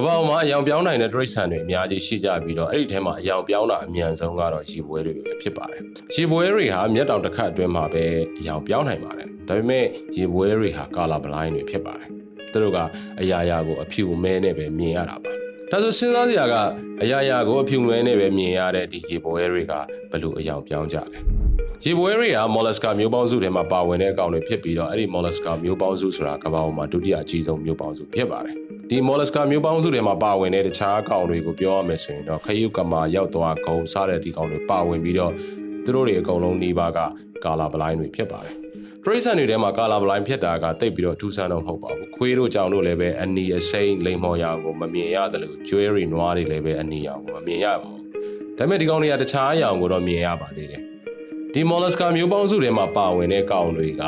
ကမ္ဘာပေါ်မှာအယောင်ပြောင်းနိုင်တဲ့တရိတ်ဆန်တွေအများကြီးရှိကြပြီးတော့အဲ့ဒီထဲမှာအယောင်ပြောင်းတာအမြန်ဆုံးကတော့ရေပွဲတွေပဲဖြစ်ပါတယ်ရေပွဲတွေဟာမျက်တောင်တစ်ခတ်အတွင်းမှာပဲအယောင်ပြောင်းနိုင်ပါတယ်ဒါပေမဲ့ရေပွဲတွေဟာကာလာဘလိုင်းတွေဖြစ်ပါတယ်သူတို့ကအရာရာကိုအဖြူမဲနဲ့ပဲမြင်ရတာပါဒါဆိုစဉ်းစားစရာကအရာရာကိုအဖြူမဲနဲ့ပဲမြင်ရတဲ့ဒီရေပွဲတွေကဘယ်လိုအယောင်ပြောင်းကြလဲရေပွဲတွေက mollusca မျိုးပေါင်းစုထဲမှာပါဝင်တဲ့အကောင်တွေဖြစ်ပြီးတော့အဲ့ဒီ mollusca မျိုးပေါင်းစုဆိုတာကမ္ဘာပေါ်မှာဒုတိယအကြီးဆုံးမျိုးပေါင်းစုဖြစ်ပါတယ် ဒီ mollusca မျိုးပေါင်းစုထဲမှာပါဝင်တဲ့တခြားအကောင်တွေကိုပြောရမယ်ဆိုရင်တော့ခရုကမာရောက်သွားဂုံစားတဲ့ဒီကောင်တွေပါဝင်ပြီးတော့သူတို့တွေအကုန်လုံးနှီးပါကကာလာဘလိုင်းတွေဖြစ်ပါတယ်တရိတ်ဆန်တွေထဲမှာကာလာဘလိုင်းဖြစ်တာကတိတ်ပြီးတော့ထူးဆန်းတော့မဟုတ်ပါဘူးခွေးတို့ကြောင်တို့လည်းပဲအနီအစိမ့်လိမ်မော်ရောင်ကိုမမြင်ရတယ်လို့ကျွဲရီနွားတွေလည်းပဲအနီရောင်ကိုမမြင်ရပါဘူးဒါပေမဲ့ဒီကောင်တွေကတခြားအရောင်ကိုတော့မြင်ရပါသေးတယ်ဒီ mollusca မျိုးပေါင်းစုထဲမှာပါဝင်တဲ့ကောင်တွေက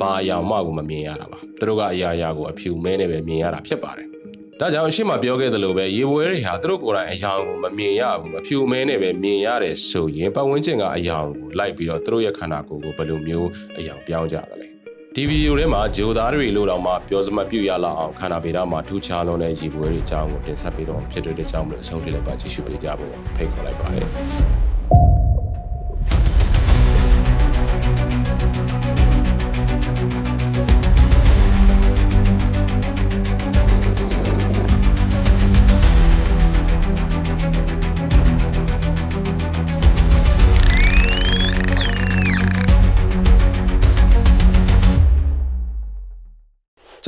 ဘာအရောင်မှကိုမမြင်ရတာပါသူတို့ကအရာရာကိုအဖြူမဲနဲ့ပဲမြင်ရတာဖြစ်ပါတယ် ဒါကြောင့်အရှိမပြောခဲ့သလိုပဲရေပွဲတွေဟာသူတို့ကိုယ်တိုင်အယောင်ကိုမမြင်ရဘူးမဖြူမဲနဲ့ပဲမြင်ရတယ်ဆိုရင်ပတ်ဝန်းကျင်ကအယောင်ကိုလိုက်ပြီးတော့သူတို့ရဲ့ခန္ဓာကိုယ်ကိုဘယ်လိုမျိုးအယောင်ပြောင်းကြသလဲဒီဗီဒီယိုထဲမှာဂျိုသားတွေလို့တော့မှပြောစမပြုရလောက်အောင်ခန္ဓာဗေဒမှာထူးခြားလွန်တဲ့ရေပွဲတွေအကြောင်းကိုတင်ဆက်ပေးတော့ဖြစ်တဲ့အကြောင်းမလို့အဆုံးထိလည်းပါကြည့်ရှုပေးကြဖို့ဖိတ်ခေါ်လိုက်ပါတယ်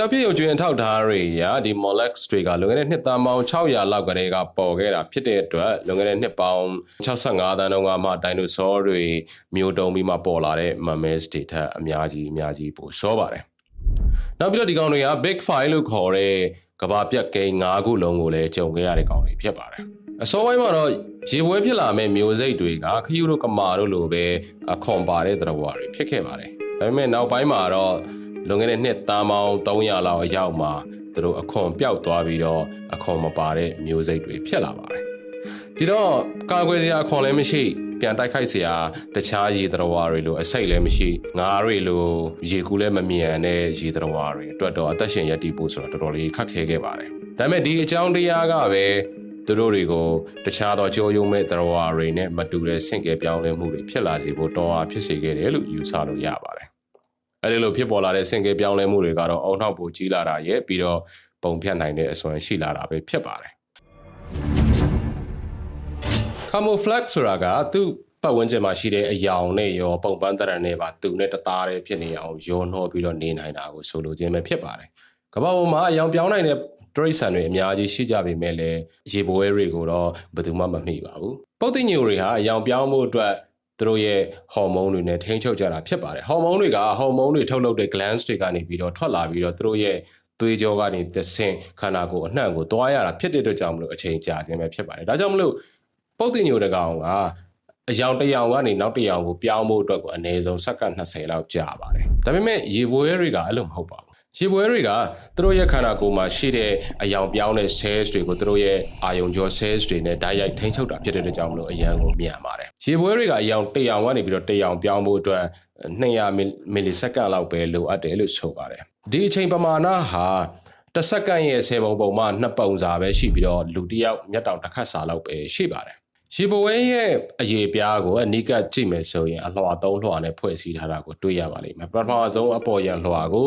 ကျောက်ပြည့်ရုံကျွင်းအထောက်ထားတွေရာဒီ Molex တွေကလွန်ခဲ့တဲ့နှစ်သားပေါင်း600လောက်ကတည်းကပေါ်ခဲ့တာဖြစ်တဲ့အတွက်လွန်ခဲ့တဲ့နှစ်ပေါင်း65သန်းတုန်းကမှဒိုင်နိုဆောတွေမျိုးတုံးပြီးမှပေါ်လာတဲ့ mammals တွေထက်အများကြီးအများကြီးပိုစောပါတယ်။နောက်ပြီးတော့ဒီကောင်တွေက Big Five လို့ခေါ်တဲ့ကဘာပြက်ကိန်း၅ခုလုံးကိုလည်းကြုံခဲ့ရတဲ့ကောင်တွေဖြစ်ပါတယ်။အစောပိုင်းမှာတော့ရေပွဲဖြစ်လာမဲ့မျိုးစိတ်တွေကခယူတို့ကမာတို့လိုပဲအခွန်ပါတဲ့သတ္တဝါတွေဖြစ်ခဲ့ပါတယ်။ဒါပေမဲ့နောက်ပိုင်းမှာတော့ လွန်ခဲ့တဲ့နှစ်သားပေါင်း300လောက်အရောက်မှာသူတို့အခွန်ပျောက်သွားပြီးတော့အခွန်မပါတဲ့မျိုးစိတ်တွေဖြစ်လာပါတယ်ဒီတော့ကာကွယ်စရာအခွန်လည်းမရှိပြန်တိုက်ခိုက်เสียတခြားရေသတ္တဝါတွေလိုအစိတ်လည်းမရှိငါးတွေလိုရေကူးလည်းမမြန်တဲ့ရေသတ္တဝါတွေအတွက်တော့အသက်ရှင်ရပ်တည်ဖို့ဆိုတာတော်တော်လေးခက်ခဲခဲ့ပါတယ်ဒါပေမဲ့ဒီအကြောင်းတရားကပဲသူတို့တွေကိုတခြားသောကြောယုံမဲ့သတ္တဝါတွေနဲ့မတူတဲ့ဆင့်ကဲပြောင်းလဲမှုတွေဖြစ်လာစေဖို့တောင်းအားဖြစ်စေခဲ့တယ်လို့ယူဆလို့ရပါတယ် အဲဒီလိုဖြစ်ပေါ်လာတဲ့ဆင်ကေပြောင်းလဲမှုတွေကတော့အုံနောက်ပိုကြီးလာတာရဲ့ပြီးတော့ပုံဖြတ်နိုင်တဲ့အစွမ်းရှိလာတာပဲဖြစ်ပါတယ် camouflage ဆိုတာကသူ့ပတ်ဝန်းကျင်မှာရှိတဲ့အယောင်နဲ့ရောပုံပန်းတရံနဲ့ပါသူနဲ့တသားတည်းဖြစ်နေအောင်ရောနှောပြီးတော့နေနိုင်တာကိုဆိုလိုခြင်းပဲဖြစ်ပါတယ်ကမ္ဘာပေါ်မှာအယောင်ပြောင်းနိုင်တဲ့တရိတ်ဆန်တွေအများကြီးရှိကြပေမဲ့လည်းရေပွဲတွေကိုတော့ဘယ်သူမှမမိပါဘူးပုတ်တိညိုတွေဟာအယောင်ပြောင်းမှုအတွက် သူတို့ရဲ့ဟော်မုန်းတွေနဲ့ထိန်းချုပ်ကြတာဖြစ်ပါတယ်ဟော်မုန်းတွေကဟော်မုန်းတွေထုတ်လုပ်တဲ့ glands တွေကနေပြီးတော့ထွက်လာပြီးတော့သူတို့ရဲ့သွေးကြောကနေတဆင့်ခန္ဓာကိုယ်အနှံ့ကိုတွားရတာဖြစ်တဲ့အတွက်ကြောင့်မလို့အချိန်ကြာခြင်းပဲဖြစ်ပါတယ်ဒါကြောင့်မလို့ပုတ်တင်ညိုတကောင်ကအယောင်တစ်ယောင်ကနေနောက်တစ်ယောင်ကိုပြောင်းဖို့အတွက်ကိုအနည်းဆုံးစက္ကန့်20လောက်ကြာပါတယ်ဒါပေမဲ့ရေပွဲတွေကအဲ့လိုမဟုတ်ပါဘူး ရေပွဲတွေကသူတို့ရဲ့ခန္ဓာကိုယ်မှာရှိတဲ့အယောင်ပြောင်းတဲ့ cells တွေကိုသူတို့ရဲ့အာယုံကြော cells တွေနဲ့ဓာတ်ရိုက်ထိန်းချုပ်တာဖြစ်တဲ့ကြောင့်မလို့အရန်ကိုမြန်ပါတယ်ရေပွဲတွေကအယောင်တစ်ယောင်ကနေပြီးတော့တစ်ယောင်ပြောင်းဖို့အတွက်200မီလီစက္ကန့်လောက်ပဲလိုအပ်တယ်လို့ဆိုပါတယ်ဒီအချိန်ပမာဏဟာတစ်စက္ကန့်ရဲ့10ပုံပုံမှနှစ်ပုံစာပဲရှိပြီးတော့လူတစ်ယောက်မျက်တောင်တစ်ခတ်စာလောက်ပဲရှိပါတယ်ရေဘဝဲရဲ့အရေးပြားကိုအနိကကြည့်မယ်ဆိုရင်အလွှာသုံးလွှာနဲ့ဖွဲ့စည်းထားတာကိုတွေ့ရပါလိမ့်မယ်ပထမဆုံးအပေါ်ရန်လွှာကို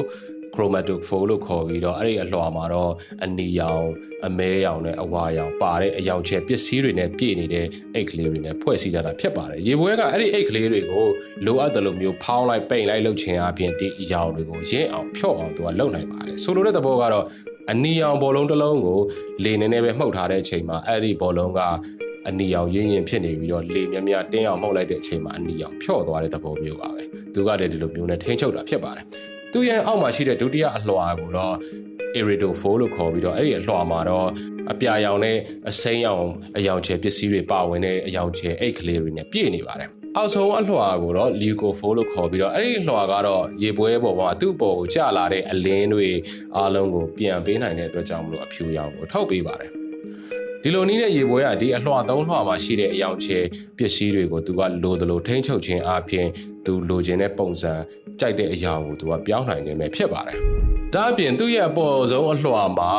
chromatophore လို့ခေါ်ပြီးတော့အဲ့ဒီအလွှာမှာတော့အနီရောင်အမဲရောင်နဲ့အဝါရောင်ပါတဲ့အယောင်ချဲပစ္စည်းတွေနဲ့ပြည့်နေတဲ့အိတ်ကလေးတွေနဲ့ဖွဲ့စည်းကြတာဖြစ်ပါတယ်ရေပွဲကအဲ့ဒီအိတ်ကလေးတွေကိုလိုအပ်တယ်လို့မျိုးဖောင်းလိုက်ပိန်လိုက်လှုပ်ချင်အပြင်ဒီအယောင်တွေကိုရင်းအောင်ဖြော့အောင်သူကလုပ်နိုင်ပါတယ်ဆိုလိုတဲ့သဘောကတော့အနီရောင်ဘောလုံးတစ်လုံးကိုလေနေနေပဲမှုတ်ထားတဲ့အချိန်မှာအဲ့ဒီဘောလုံးကအနီရောင်ရင်းရင်ဖြစ်နေပြီးတော့လေမြမြတင်းအောင်မှုတ်လိုက်တဲ့အချိန်မှာအနီရောင်ဖြော့သွားတဲ့သဘောမျိုးပါပဲသူကလည်းဒီလိုမျိုးနဲ့ထိန်းချုပ်တာဖြစ်ပါတယ် သူ့ရဲ့အောက်မှာရှိတဲ့ဒုတိယအလွှာကိုတော့ iridophore လို့ခေါ်ပြီးတော့အဲ့ဒီအလွှာမှာတော့အပြာရောင်နဲ့အစိမ်းရောင်အယောင်ချဲပစ္စည်းတွေပါဝင်တဲ့အယောင်ချဲအိတ်ကလေးတွေနဲ့ပြည့်နေပါတယ်အောက်ဆုံးအလွှာကိုတော့ leucophore လို့ခေါ်ပြီးတော့အဲ့ဒီအလွှာကတော့ရေပွဲပေါ်မှာသူ့ပေါ်ကိုကျလာတဲ့အလင်းတွေအားလုံးကိုပြန်ပေးနိုင်တဲ့အတွက်ကြောင့်မလို့အဖြူရောင်ကိုထောက်ပေးပါတယ်ဒီလိုနည်းနဲ့ရေပွဲကဒီအလှသုံးလှမှာရှိတဲ့အယောင်ချဲပစ္စည်းတွေကိုသူကလိုသလိုထိန်းချုပ်ခြင်းအပြင်သူလိုချင်တဲ့ပုံစံ ကြိုက်တဲ့အရာကိုသူကပြောင်းနိုင်ခြင်းပဲဖြစ်ပါတယ်။ဒါအပြင်သူ့ရဲ့အပေါ်ဆုံးအလှမှာ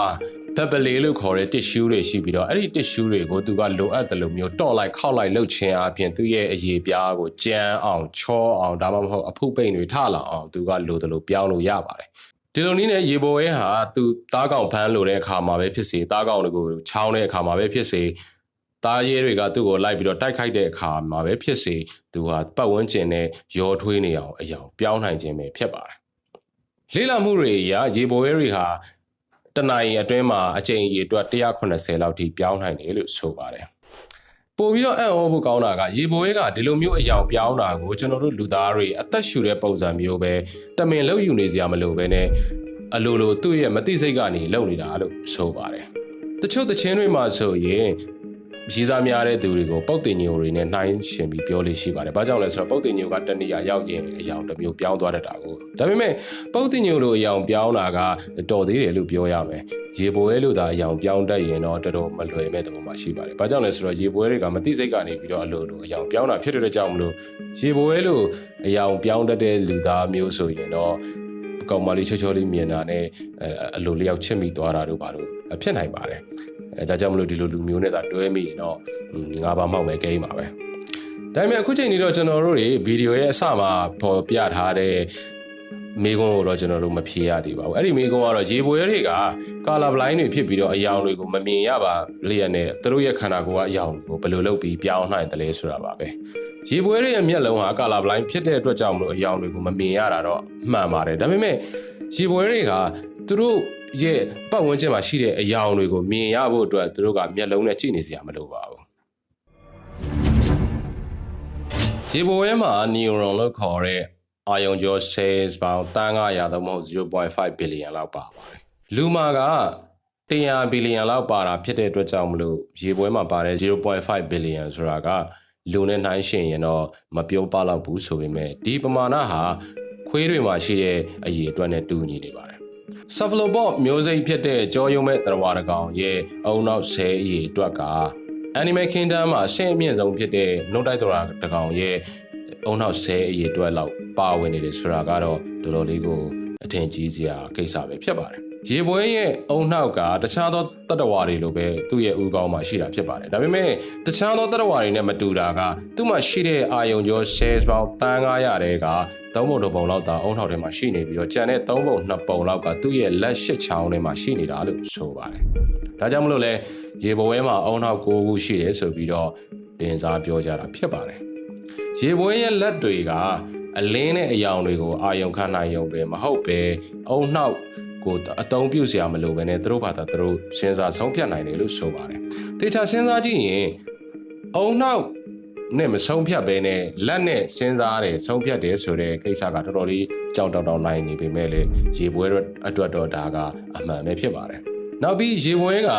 ပပလေးလို့ခေါ်တဲ့ tissue တွေရှိပြီးတော့အဲ့ဒီ tissue တွေကိုသူကလိုအပ်တယ်လို့မျိုးတော့လိုက်ခောက်လိုက်လှုပ်ခြင်းအပြင်သူ့ရဲ့အရေးပြားကိုကြမ်းအောင်ချောအောင်ဒါမှမဟုတ်အဖုပိန်တွေထလာအောင်သူကလိုတယ်လို့ပြောင်းလို့ရပါတယ်ဒီလိုနည်းနဲ့ရေပေါ်ရဲဟာသူသားကောင်ဖမ်းလို့တဲ့အခါမှာပဲဖြစ်စေသားကောင်တွေကိုချောင်းတဲ့အခါမှာပဲဖြစ်စေ သားရဲတွေကသူ့ကိုလိုက်ပြီးတော့တိုက်ခိုက်တဲ့အခါမှာပဲဖြစ်စေသူဟာပတ်ဝန်းကျင်နဲ့ရောထွေးနေအောင်အယောင်ပြောင်းနိုင်ခြင်းပဲဖြစ်ပါတယ်လေ့လာမှုတွေအရရေပေါ်ရဲတွေဟာတနင်္လာအတွင်းမှာအကြိမ်ကြီးအတွက်180လောက်ထိပြောင်းနိုင်တယ်လို့ဆိုပါတယ်ပို့ပြီးတော့အံ့ဩဖို့ကောင်းတာကရေဘိုးရဲကဒီလိုမျိုးအယောင်ပြောင်းတာကိုကျွန်တော်တို့လူသားတွေအသက်ရှူတဲ့ပုံစံမျိုးပဲတမင်လောက်ယူနေစရာမလိုပဲနဲ့အလိုလိုသူ့ရဲ့မသိစိတ်ကနေလုံနေတာလို့ဆိုပါတယ်တချို့တခြင်းတွေမှာဆိုရင် ရေးစားများတဲ့သူတွေကိုပုတ်တင်ညိုတွေနဲ့နှိုင်းရှင်ပြီးပြောလို့ရှိပါတယ်။ဘာကြောင့်လဲဆိုတော့ပုတ်တင်ညိုကတဏှာရောက်ရင်အယောင်တစ်မျိုးပြောင်းသွားတတ်တာကို။ဒါပေမဲ့ပုတ်တင်ညိုလိုအယောင်ပြောင်းတာကတော်သေးတယ်လို့ပြောရမယ်။ရေပွဲလို့သာအယောင်ပြောင်းတတ်ရင်တော့တော်တော်မလွယ်မဲ့သဘောမှရှိပါတယ်။ဘာကြောင့်လဲဆိုတော့ရေပွဲတွေကမသိစိတ်ကနေပြီးတော့အလိုလိုအယောင်ပြောင်းတာဖြစ်တဲ့ကြောင့်မလို့ရေပွဲလို့အယောင်ပြောင်းတတ်တဲ့လူသားမျိုးဆိုရင်တော့ကောင်မလေးချောချောလေးမြင်တာနဲ့အလိုလျောက်ချစ်မိသွားတာတို့ဘာလို့ဖြစ်နိုင်ပါတယ် အဲဒါကြောင့်မလို့ဒီလိုလူမျိုးနဲ့သာတွဲမိရင်တော့ငါးပါးမောက်ပဲကိန်းပါပဲဒါပေမဲ့အခုချိန်นี้တော့ကျွန်တော်တို့တွေဗီဒီယိုရဲ့အစမှာပေါ်ပြထားတဲ့မိကုန်းကိုတော့ကျွန်တော်တို့မဖြေရသေးပါဘူးအဲ့ဒီမိကုန်းကတော့ရေပွဲတွေကကာလာဘလိုင်းတွေဖြစ်ပြီးတော့အယောင်တွေကိုမမြင်ရပါလျက်နဲ့သူတို့ရဲ့ခန္ဓာကိုယ်ကအယောင်ကိုဘယ်လိုလုပ်ပြီးပြောင်းနိုင်တယ်လဲဆိုတာပါပဲရေပွဲတွေရဲ့မျက်လုံးဟာကာလာဘလိုင်းဖြစ်တဲ့အတွက်ကြောင့်မလို့အယောင်တွေကိုမမြင်ရတာတော့မှန်ပါတယ်ဒါပေမဲ့ရေပွဲတွေကသူတို့ ရဲ့ပတ်ဝန်းကျင်မှာရှိတဲ့အရာတွေကိုမြင်ရဖို့အတွက်သူတို့ကမျက်လုံးနဲ့ကြည့်နေစရာမလိုပါဘူးဒီဘဝမှာ neuron လို့ခေါ်တဲ့အာယုံကြော cells ပေါင်းတန်း900သို့မဟုတ်0.5 billion လောက်ပါပါတယ်လူမာက100 billion လောက်ပါတာဖြစ်တဲ့အတွက်ကြောင့်မလို့ရေပွဲမှာပါတဲ့0.5 billion ဆိုတာကလူနဲ့နှိုင်းယှဉ်ရင်တော့မပြောပါတော့ဘူးဆိုပေမဲ့ဒီပမာဏဟာခွေးတွေမှာရှိတဲ့အရေးအတွက်နဲ့တူညီနေပါတယ် ဆာဖလိုဘော့မျိုးစိတ်ဖြစ်တဲ့ကြောယုံမဲ့တရဝါတကောင်ရဲ့အုံနောက်ဆဲအီအတွက်က Animal Kingdom မှာအဆင့်အမြင့်ဆုံးဖြစ်တဲ့နှုတ်တိုက်တရတကောင်ရဲ့အုံနောက်ဆဲအီအတွက်လောက်ပါဝင်နေတယ်ဆိုတာကတော့တော်တော်လေးကိုအထင်ကြီးစရာကိစ္စပဲဖြစ်ပါတယ် ရေပွဲရဲ့အုံနောက်ကတခြားသောတတ္တဝါတွေလိုပဲသူ့ရဲ့ဥကောင်းမှာရှိတာဖြစ်ပါတယ်ဒါပေမဲ့တခြားသောတတ္တဝါတွေနဲ့မတူတာကသူ့မှာရှိတဲ့အာယုံကျော် shares ပေါင်းတန်း900တဲ့ကသုံးပုံတစ်ပုံလောက်သာအုံနောက်ထဲမှာရှိနေပြီးတော့ကျန်တဲ့သုံးပုံနှစ်ပုံလောက်ကသူ့ရဲ့လက်ရှစ်ချောင်းထဲမှာရှိနေတာလို့ဆိုပါတယ်ဒါကြောင့်မလို့လဲရေပွဲမှာအုံနောက်9ခုရှိတယ်ဆိုပြီးတော့တင်စားပြောကြတာဖြစ်ပါတယ်ရေပွဲရဲ့လက်တွေကအလင်းနဲ့အယောင်တွေကိုအာယုံခံနိုင်ရုံပဲမဟုတ်ပဲအုံနောက် ကိုအတုံးပြုတ်စရာမလိုပဲနဲ့သူတို့ဘာသာသူတို့စဉ်းစားဆုံးဖြတ်နိုင်တယ်လို့ဆိုပါတယ်။တေချာစဉ်းစားကြည့်ရင်အုံနောက်နဲ့မဆုံးဖြတ်ပဲနဲ့လက်နဲ့စဉ်းစားတယ်ဆုံးဖြတ်တယ်ဆိုတဲ့ကိစ္စကတော်တော်လေးကြောင်တောင်တောင်နိုင်နေပေမဲ့လေရေပွဲအတွက်တော့ဒါကအမှန်ပဲဖြစ်ပါတယ်။နောက်ပြီးရေပွဲက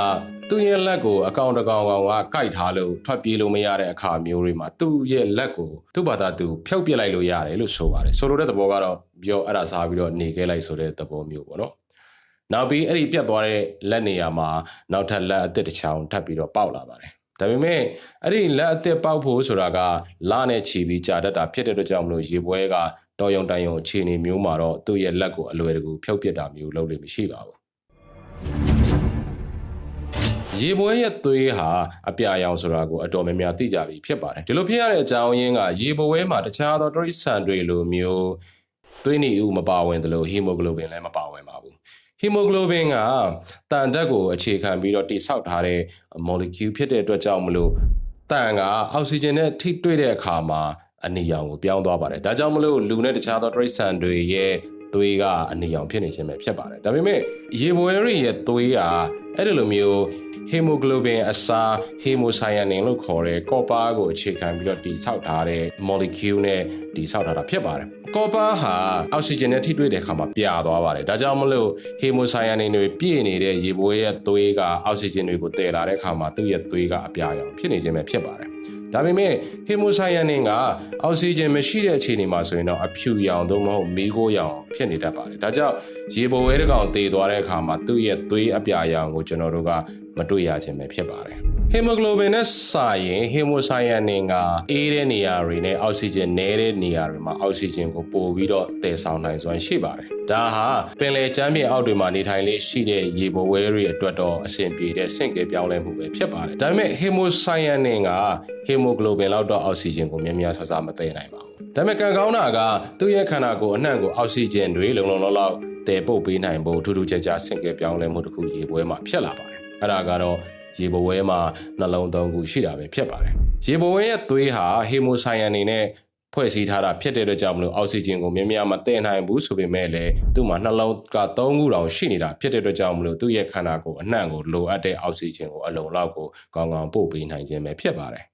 သူ့ရဲ့လက်ကိုအကောင်တကောင်ကောင်ကကိုက်ထားလို့ထွက်ပြေးလို့မရတဲ့အခါမျိုးတွေမှာသူ့ရဲ့လက်ကိုသူ့ဘာသာသူဖြုတ်ပစ်လိုက်လို့ရတယ်လို့ဆိုပါတယ်ဆိုလိုတဲ့သဘောကတော့ပြောအဲ့ဒါစားပြီးတော့နေခဲ့လိုက်ဆိုတဲ့သဘောမျိုးပေါ့နော် နောက်ပြီးအဲ့ဒီပြတ်သွားတဲ့လက်နေရာမှာနောက်ထပ်လက်အသစ်တစ်ချောင်းထပ်ပြီးတော့ပေါက်လာပါတယ်ဒါပေမဲ့အဲ့ဒီလက်အသစ်ပေါက်ဖို့ဆိုတာကလနဲ့ချီပြီးကြာတတ်တာဖြစ်တဲ့အတွက်ကြောင့်မလို့ရေပွဲကတော်ယုံတန်ယုံအခြေအနေမျိုးမှာတော့သူ့ရဲ့လက်ကိုအလွယ်တကူဖြုတ်ပစ်တာမျိုးလုပ်လို့မရှိပါဘူးရေပွဲရဲ့သွေးဟာအပြာရောင်ဆိုတာကိုအတော်များများသိကြပြီဖြစ်ပါတယ်ဒီလိုဖြစ်ရတဲ့အကြောင်းရင်းကရေပွဲမှာတခြားသောတရိษံတွေလိုမျိုးသွေးနီဥမပါဝင်သလိုဟီမိုဂလိုဘင်လည်းမပါဝင်ပါဘူး ဟီမိုဂလိုဘင်ကတန်ဓာတ်ကိုအခြေခံပြီးတော့တိဆောက်ထားတဲ့ molecule ဖြစ်တဲ့အတွက်ကြောင့်မလို့တန်ကအောက်ဆီဂျင်နဲ့ထိတွေ့တဲ့အခါမှာအနီရောင်ကိုပြောင်းသွားပါတယ်ဒါကြောင့်မလို့လူနဲ့တခြားသောတရိษံတွေရဲ့ သွေးကအနီရောင်ဖြစ်နေခြင်းပဲဖြစ်ပါတယ်ဒါပေမဲ့ရေဘွယ်ရီရဲ့သွေးကအဲ့ဒီလိုမျိုး hemoglobin အစား hemocyanin လို့ခေါ်တဲ့ copper ကိုအခြေခံပြီးတော့တည်ဆောက်ထားတဲ့ molecule နဲ့တည်ဆောက်ထားတာဖြစ်ပါတယ်။ copper ဟာအောက်ဆီဂျင်နဲ့ထိတွေ့တဲ့အခါမှာပြာသွားပါတယ်။ဒါကြောင့်မလို့ hemocyanin တွေပြည့်နေတဲ့ရေဘွေးရဲ့သွေးကအောက်ဆီဂျင်တွေကိုတည်လာတဲ့အခါမှာသူ့ရဲ့သွေးကအပြာရောင်ဖြစ်နေခြင်းပဲဖြစ်ပါတယ်။ ဒါပေမဲ့ဟီမိုဆိုင်ယန်နင်ကအောက်ဆီဂျင်မရှိတဲ့အခြေအနေမှာဆိုရင်တော့အဖြူရောင်သို့မဟုတ်မီးခိုးရောင်ဖြစ်နေတတ်ပါတယ်။ဒါကြောင့်ရေပေါ်ဝဲတကောင်တည်သွားတဲ့အခါမှာသူ့ရဲ့သွေးအပြာရောင်ကိုကျွန်တော်တို့ကမတွေ့ရခြင်းပဲဖြစ်ပါတယ်။ဟီမိုဂလိုဘင်နဲ့စာရင်ဟီမိုဆိုင်ယန်နင်ကအေးတဲ့နေရာတွေနဲ့အောက်ဆီဂျင်နည်းတဲ့နေရာတွေမှာအောက်ဆီဂျင်ကိုပို့ပြီးတော့တည်ဆောင်နိုင်စွမ်းရှိပါတယ်။ ဒါဟာပင်လယ်ကျမ်းပြင်အောက်တွေမှာနေထိုင်လေးရှိတဲ့ရေဘဝဲတွေအတွက်တော့အဆင်ပြေတဲ့ဆင့်ကဲပြောင်းလဲမှုပဲဖြစ်ပါတယ်ဒါပေမဲ့ hemocyanin က hemoglobin လောက်တော့အောက်ဆီဂျင်ကိုများများဆဆမသိနိုင်ပါဘူးဒါပေမဲ့ကံကောင်းတာကသူ့ရဲ့ခန္ဓာကိုယ်အနှံ့ကိုအောက်ဆီဂျင်တွေလုံလုံလောက်လောက်တည်ပုတ်ပေးနိုင်ဖို့ထူးထူးခြားခြားဆင့်ကဲပြောင်းလဲမှုတစ်ခုရေဘဝဲမှာဖြစ်လာပါတယ်အဲ့ဒါကတော့ရေဘဝဲမှာနှလုံးသုံးခုရှိတာပဲဖြစ်ပါတယ်ရေဘဝဲရဲ့သွေးဟာ hemocyanin နဲ့ ဖွဲ့စည်းထားတာဖြစ်တဲ့အတွက်ကြောင့်မလို့အောက်ဆီဂျင်ကိုမြင်များမတည်နိုင်ဘူးဆိုပေမဲ့လည်းသူ့မှာနှလုံးက3ခုတောင်ရှိနေတာဖြစ်တဲ့အတွက်ကြောင့်မလို့သူ့ရဲ့ခန္ဓာကိုယ်အနှံ့ကိုလိုအပ်တဲ့အောက်ဆီဂျင်ကိုအလုံလောက်ကိုကောင်းကောင်းပို့ပေးနိုင်ခြင်းပဲဖြစ်ပါတယ်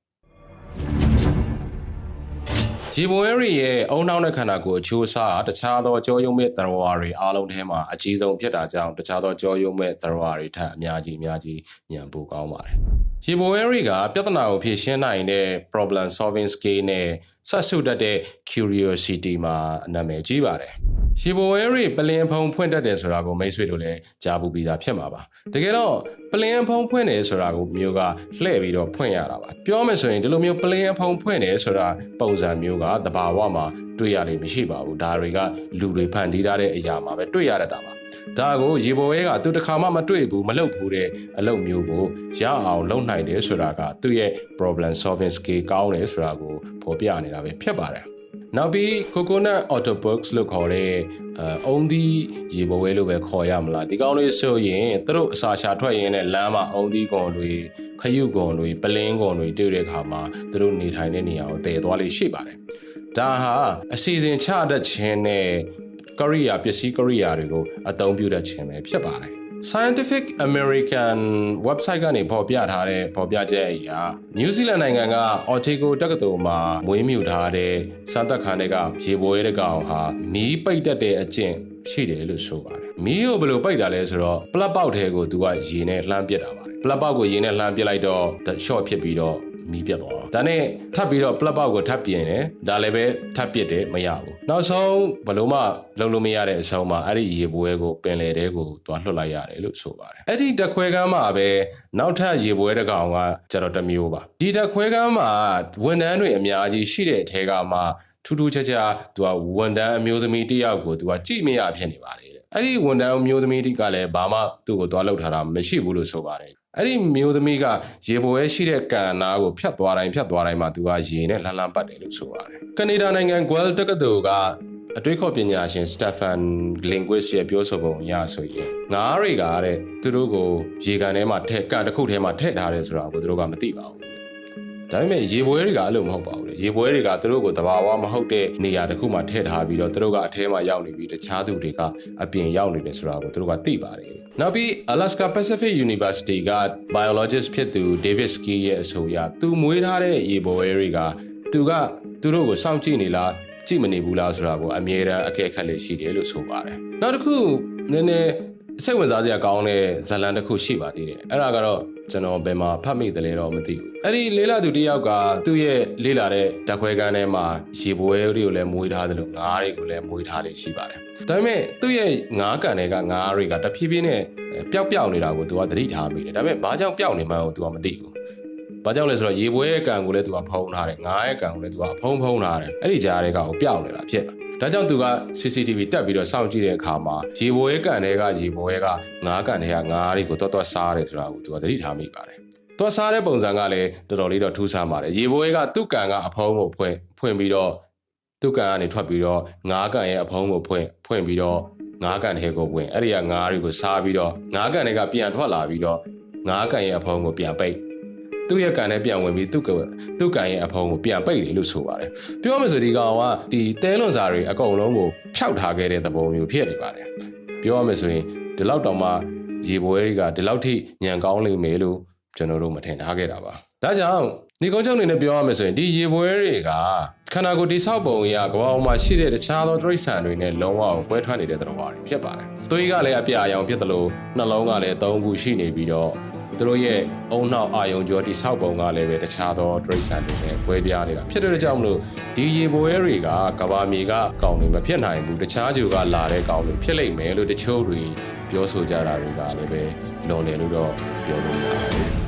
ရေဘွဲရီရဲ့အုံနောက်တဲ့ခန္ဓာကိုယ်အချိုးအစားတခြားသောကြောရုံမဲ့သရဝါတွေအားလုံးထဲမှာအကြီးဆုံးဖြစ်တာကြောင့်တခြားသောကြောရုံမဲ့သရဝါတွေထက်အများကြီးအများကြီးညံပိုကောင်းပါတယ်။ရေဘွဲရီကပြဿနာကိုဖြေရှင်းနိုင်တဲ့ problem solving skill နဲ့ဆက်စုတတ်တဲ့ curiosity မှာနာမည်ကြီးပါတယ်။ ရေဘဝဲတွေပလင်ဖုံဖွင့်တတ်တယ်ဆိုတာကိုမိတ်ဆွေတို့လည်းကြားပူပြီးသားဖြစ်မှာပါတကယ်တော့ပလင်ဖုံဖွင့်တယ်ဆိုတာကိုမျိုးကလှည့်ပြီးတော့ဖွင့်ရတာပါပြောမယ်ဆိုရင်ဒီလိုမျိုးပလင်ဖုံဖွင့်တယ်ဆိုတာပုံစံမျိုးကတဘာဝမှာတွေ့ရလိမ့်မရှိပါဘူးဒါတွေကလူတွေဖန်တီးထားတဲ့အရာမှာပဲတွေ့ရတတ်တာပါဒါကိုရေဘဝဲကသူတခါမှမတွေ့ဘူးမလုပ်ဘူးတဲ့အလုပ်မျိုးကိုရအောင်လုပ်နိုင်တယ်ဆိုတာကသူ့ရဲ့ problem solving skill ကောင်းတယ်ဆိုတာကိုဖော်ပြနေတာပဲဖြစ်ပါတယ် နောက်ပြီး coconut autobox လို့ခေါ်တဲ့အုံးသီးရေဘဝဲလို့ပဲခေါ်ရမလားဒီကောင်းလေးဆိုရင်သူတို့အစာရှာထွက်ရင်းနဲ့လမ်းမှာအုံးသီးကွန်တွေခရုကွန်တွေပလင်းကွန်တွေတွေ့တဲ့အခါမှာသူတို့နေထိုင်တဲ့နေရာကိုတည်သွားလေးရှိပါတယ်ဒါဟာအစီအစဉ်ချတတ်ခြင်းနဲ့ကရိယာပစ္စည်းကရိယာတွေကိုအသုံးပြုတတ်ခြင်းပဲဖြစ်ပါတယ် Scientific American website ကနေပေါ်ပြထားတဲ့ပေါ်ပြချက်အရ New Zealand နိုင်ငံက Otago တက္ကသိုလ်မှာမွေးမြူထားတဲ့စမ်းသပ်ခန်းတွေကရေပွဲတဲ့ကောင်ဟာမီးပိတ်တတ်တဲ့အကျင့်ရှိတယ်လို့ဆိုပါတယ်။မီးကိုဘယ်လိုပိတ်တာလဲဆိုတော့ပလက်ပေါက်ထဲကိုသူကရေနဲ့လှမ်းပစ်တာပါတယ်။ပလက်ပေါက်ကိုရေနဲ့လှမ်းပစ်လိုက်တော့ short ဖြစ်ပြီးတော့ မီးပြတ်သွားဒါနဲ့ထပ်ပြီးတော့ပလက်ပေါက်ကိုထပ်ပြင်တယ်ဒါလည်းပဲထပ်ပစ်တယ်မရဘူးနောက်ဆုံးဘလို့မှလုံးလို့မရတဲ့အဆုံးမှာအဲ့ဒီရေပွဲကိုပင်လယ်ထဲကိုသွားလွှတ်လိုက်ရတယ်လို့ဆိုပါတယ်အဲ့ဒီတခွဲကမ်းမှာပဲနောက်ထပ်ရေပွဲတစ်ကောင်ကကျတော့တစ်မျိုးပါဒီတခွဲကမ်းမှာဝန်ထမ်းတွေအများကြီးရှိတဲ့အထဲကမှထူးထူးခြားခြားသူကဝန်ထမ်းအမျိုးသမီးတယောက်ကိုသူကကြည့်မရဖြစ်နေပါတယ်အဲ့ဒီဝန်ထမ်းမျိုးသမီးတိကလည်းဘာမှသူ့ကိုသွားလောက်ထားတာမရှိဘူးလို့ဆိုပါတယ် အဲ့ဒီမျိုးသမီးကရေပွဲရှိတဲ့ကန်နာကိုဖြတ်သွားတိုင်းဖြတ်သွားတိုင်းမှာသူကရေနဲ့လန်လန်ပတ်တယ်လို့ဆိုပါတယ်ကနေဒါနိုင်ငံ Guelph တက္ကသိုလ်ကအတွေးခေါ်ပညာရှင် Stefan Linguist ရဲ့ပြောဆိုပုံအရဆိုရင်ငါးတွေကတဲ့သူတို့ကိုရေကန်ထဲမှာထည့်ကန်တစ်ခုထဲမှာထည့်ထားတယ်ဆိုတာကိုသူတို့ကမသိပါဘူး ဒါပေမဲ့ရေပွဲတွေကအဲ့လိုမဟုတ်ပါဘူးလေရေပွဲတွေကသူတို့ကိုတဘာဝမဟုတ်တဲ့နေရာတစ်ခုမှာထည့်ထားပြီးတော့သူတို့ကအထဲမှာရောက်နေပြီးတခြားသူတွေကအပြင်ရောက်နေတယ်ဆိုတာကိုသူတို့ကသိပါတယ်နောက်ပြီး Alaska Pacific University က biologist ဖြစ်သူ David Ski ရဲ့အဆိုအရသူမွေးထားတဲ့ရေပွဲတွေကသူကသူတို့ကိုစောင့်ကြည့်နေလားကြည့်မနေဘူးလားဆိုတာကိုအမြဲတမ်းအကဲခတ်လေးရှိတယ်လို့ဆိုပါတယ်နောက်တစ်ခုနည်းနည်း စိတ်ဝင်စားစရာကောင်းတဲ့ဇာတ်လမ်းတစ်ခုရှိပါသေးတယ်အဲ့ဒါကတော့ကျွန်တော်ဘယ်မှာဖတ်မိတယ်လဲတော့မသိဘူးအဲ့ဒီလေးလာသူတယောက်ကသူ့ရဲ့လေးလာတဲ့ဓာတ်ခွဲကန်းထဲမှာရေပွဲတွေကိုလည်းမွေးထားတယ်လို့ငါးတွေကိုလည်းမွေးထားလေးရှိပါတယ်ဒါပေမဲ့သူ့ရဲ့ငါးကန်တွေကငါးတွေကတဖြည်းဖြည်းနဲ့ပျောက်ပျောက်နေတာကိုသူကသတိထားမိတယ်ဒါပေမဲ့ဘာကြောင့်ပျောက်နေမှန်းကိုသူကမသိဘူးဘာကြောင့်လဲဆိုတော့ရေပွဲရဲ့ကန်ကိုလည်းသူကဖုံးထားတယ်ငါးရဲ့ကန်ကိုလည်းသူကဖုံးဖုံးထားတယ်အဲ့ဒီကြားတွေကကိုပျောက်နေတာဖြစ် ဒါကြောင့်သူက CCTV တက်ပြီးတော့စောင့်ကြည့်တဲ့အခါမှာရေဘွဲကန်တွေကရေဘွဲကငါးကန်တွေကငါးတွေကိုတော်တော်စားတယ်ဆိုတာကိုသူကသတိထားမိပါတယ်။သူစားတဲ့ပုံစံကလည်းတော်တော်လေးတော့ထူးဆန်းပါတယ်။ရေဘွဲကသူ့ကန်ကအဖုံးကိုဖွင့်ဖွင့်ပြီးတော့သူ့ကန်ကနေထွက်ပြီးတော့ငါးကန်ရဲ့အဖုံးကိုဖွင့်ဖွင့်ပြီးတော့ငါးကန်တွေကိုဝင်အဲ့ဒီကငါးတွေကိုစားပြီးတော့ငါးကန်တွေကပြန်ထွက်လာပြီးတော့ငါးကန်ရဲ့အဖုံးကိုပြန်ပိတ် သူ့ရဲ့ကန်နဲ့ပြန်ဝင်ပြီးသူ့ကသူ့ကန်ရဲ့အဖုံးကိုပြန်ပိတ်တယ်လို့ဆိုပါတယ်ပြောမယ်ဆိုဒီကောင်ကဒီတဲလွန်စာတွေအကုန်လုံးကိုဖျောက်ထားခဲ့တဲ့သဘောမျိုးဖြစ်နေပါတယ်ပြောရမယ်ဆိုရင်ဒီလောက်တောင်မှရေပွဲတွေကဒီလောက်ထိညံကောင်းလိမ့်မယ်လို့ကျွန်တော်တို့မထင်ထားခဲ့တာပါဒါကြောင့်ဒီကုန်းချုပ်အနေနဲ့ပြောရမယ်ဆိုရင်ဒီရေပွဲတွေကခန္ဓာကိုယ်တိဆောက်ပုံအရကဘာအောင်မှာရှိတဲ့တခြားသောတိရစ္ဆာန်တွေနဲ့လုံးဝကွဲထွက်နေတဲ့သဘောတွေဖြစ်ပါတယ်။သွေးကလည်းအပြာရောင်ဖြစ်သလိုနှလုံးကလည်းသုံးခုရှိနေပြီးတော့ သူတို့ရဲ့အုံနောက်အာယုံကျော်တိဆောက်ပုံကလည်းပဲတခြားသောဒရိစံတွေနဲ့ဝဲပြားနေတာဖြစ်တဲ့ကြောင့်မလို့ဒီရေပွဲတွေကကဘာမြေကကောင်းတွေမဖြစ်နိုင်ဘူးတခြားဂျူကလာတဲ့ကောင်းတွေဖြစ်လိမ့်မယ်လို့တချို့တွေပြောဆိုကြတာတွေကလည်းပဲလွန်တယ်လို့တော့ပြောလို့ရတယ်